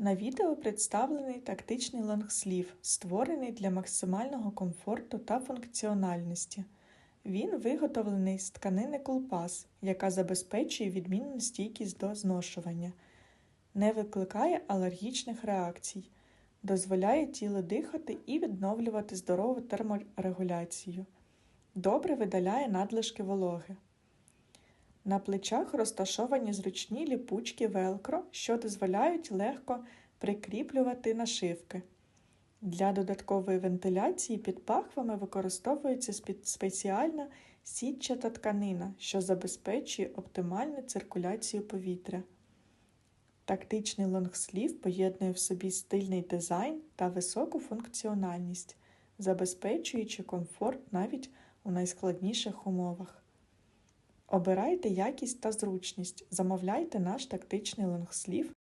На відео представлений тактичний лонгслів, створений для максимального комфорту та функціональності. Він виготовлений з тканини кулпас, яка забезпечує відмінну стійкість до зношування, не викликає алергічних реакцій, дозволяє тілу дихати і відновлювати здорову терморегуляцію, добре видаляє надлишки вологи. На плечах розташовані зручні ліпучки велкро, що дозволяють легко прикріплювати нашивки. Для додаткової вентиляції під пахвами використовується спеціальна сітчата тканина, що забезпечує оптимальну циркуляцію повітря. Тактичний лонгслів поєднує в собі стильний дизайн та високу функціональність, забезпечуючи комфорт навіть у найскладніших умовах. Обирайте якість та зручність, замовляйте наш тактичний лонгслів